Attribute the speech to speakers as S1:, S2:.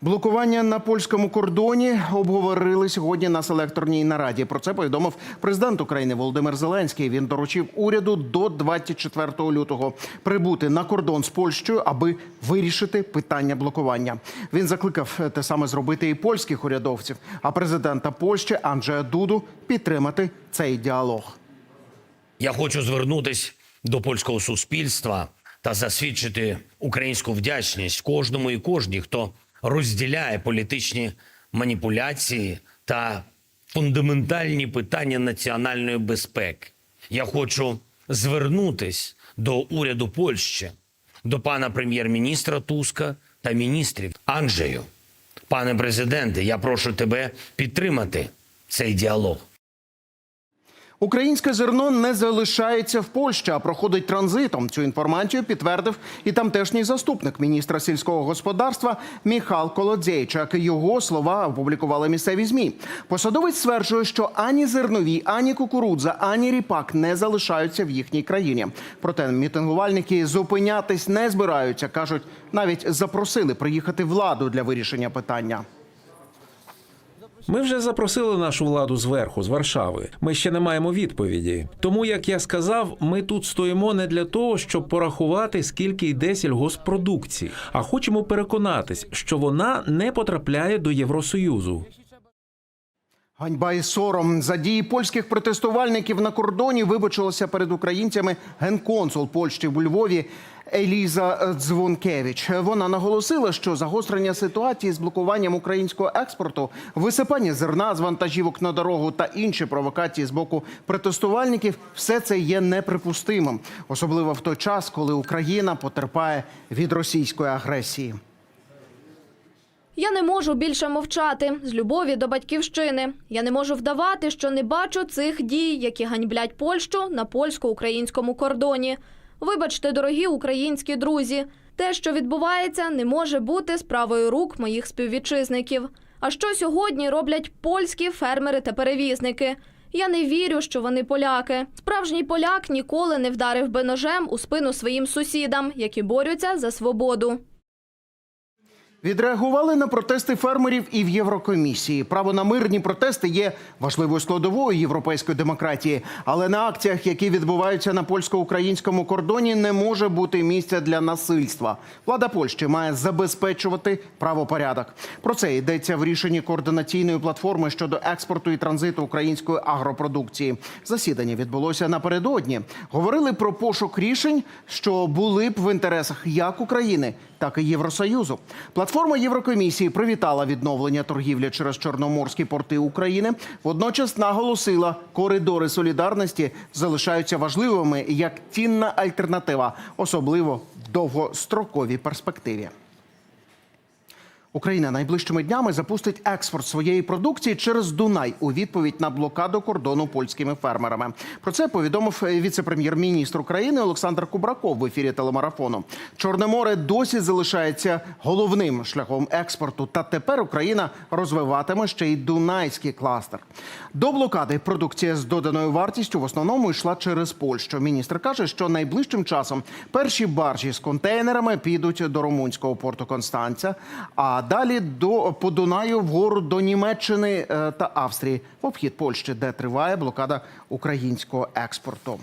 S1: Блокування на польському кордоні обговорили сьогодні на селекторній нараді. Про це повідомив президент України Володимир Зеленський. Він доручив уряду до 24 лютого прибути на кордон з Польщею, аби вирішити питання блокування. Він закликав те саме зробити і польських урядовців, а президента Польщі Анджея Дуду підтримати цей діалог.
S2: Я хочу звернутися до польського суспільства та засвідчити українську вдячність кожному і кожній, хто розділяє політичні маніпуляції та фундаментальні питання національної безпеки. Я хочу звернутись до уряду Польщі, до пана прем'єр-міністра Туска та міністрів Анджею. Пане президенте, я прошу тебе підтримати цей діалог.
S1: Українське зерно не залишається в Польщі, а проходить транзитом. Цю інформацію підтвердив і тамтешній заступник міністра сільського господарства Міхал Колодзейчак. Його слова опублікували місцеві змі. Посадовець стверджує, що ані зернові, ані кукурудза, ані ріпак не залишаються в їхній країні. Проте мітингувальники зупинятись не збираються. кажуть, навіть запросили приїхати владу для вирішення питання.
S3: Ми вже запросили нашу владу зверху, з Варшави. Ми ще не маємо відповіді. Тому, як я сказав, ми тут стоїмо не для того, щоб порахувати, скільки йде сільгоспродукції, а хочемо переконатись, що вона не потрапляє до Євросоюзу.
S1: Ганьба і сором за дії польських протестувальників на кордоні вибачилася перед українцями генконсул Польщі в Львові Еліза Дзвонкевич. Вона наголосила, що загострення ситуації з блокуванням українського експорту, висипання зерна з вантажівок на дорогу та інші провокації з боку протестувальників все це є неприпустимим, особливо в той час, коли Україна потерпає від російської агресії.
S4: Я не можу більше мовчати з любові до батьківщини. Я не можу вдавати, що не бачу цих дій, які ганьблять Польщу на польсько-українському кордоні. Вибачте, дорогі українські друзі, те, що відбувається, не може бути справою рук моїх співвітчизників. А що сьогодні роблять польські фермери та перевізники? Я не вірю, що вони поляки. Справжній поляк ніколи не вдарив би ножем у спину своїм сусідам, які борються за свободу.
S1: Відреагували на протести фермерів і в Єврокомісії. Право на мирні протести є важливою складовою європейської демократії, але на акціях, які відбуваються на польсько-українському кордоні, не може бути місця для насильства. Влада Польщі має забезпечувати правопорядок. Про це йдеться в рішенні координаційної платформи щодо експорту і транзиту української агропродукції. Засідання відбулося напередодні. Говорили про пошук рішень, що були б в інтересах як України, так і Євросоюзу. Платформа Єврокомісії привітала відновлення торгівлі через чорноморські порти України. Водночас наголосила, коридори солідарності залишаються важливими як цінна альтернатива, особливо в довгостроковій перспективі. Україна найближчими днями запустить експорт своєї продукції через Дунай у відповідь на блокаду кордону польськими фермерами. Про це повідомив віце-прем'єр-міністр України Олександр Кубраков в ефірі телемарафону. Чорне море досі залишається головним шляхом експорту. Та тепер Україна розвиватиме ще й дунайський кластер. До блокади продукція з доданою вартістю в основному йшла через Польщу. Міністр каже, що найближчим часом перші баржі з контейнерами підуть до румунського порту Констанця. А далі до по Дунаю вгору до Німеччини е, та Австрії в обхід Польщі, де триває блокада українського експорту.